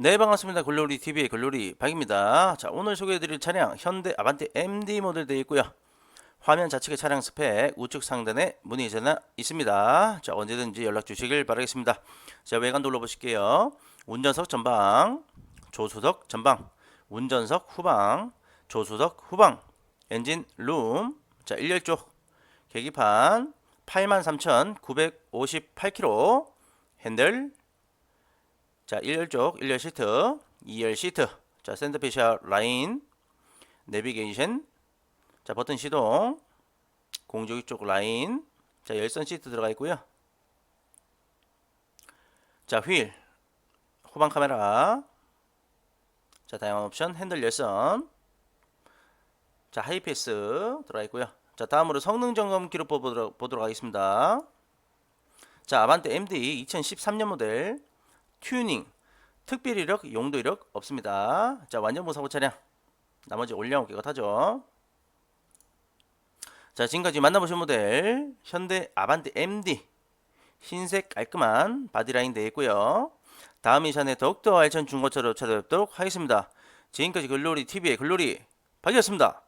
네 반갑습니다. 글로리 TV의 글로리 박입니다. 자 오늘 소개해드릴 차량 현대 아반떼 MD 모델 되어 있고요. 화면 좌측의 차량 스펙 우측 상단에 문의 전화 있습니다. 자 언제든지 연락 주시길 바라겠습니다. 자 외관 둘러보실게요. 운전석 전방, 조수석 전방, 운전석 후방, 조수석 후방, 엔진 룸, 자 1열 쪽 계기판 83,958km 핸들 자 1열 쪽 1열 시트 2열 시트. 자 샌드페시아 라인 내비게이션 자 버튼 시동 공조기 쪽 라인 자 열선 시트 들어가 있고요. 자 휠 후방 카메라. 자 다양한 옵션 핸들 열선. 자 하이패스 들어가 있고요. 자 다음으로 성능 점검 기록 보도록, 보도록 하겠습니다. 자 아반떼 MD 2013년 모델 튜닝. 특별 이력 용도 이력 없습니다. 자 완전 무사고 차량. 나머지 올려놓은 깨끗하죠. 자 지금까지 만나보신 모델 현대 아반떼 MD 흰색 깔끔한 바디라인 되어 있고요. 다음 이 시간에 더욱더 알찬 중고차로 찾아뵙도록 하겠습니다. 지금까지 글로리 TV의 글로리 박이었습니다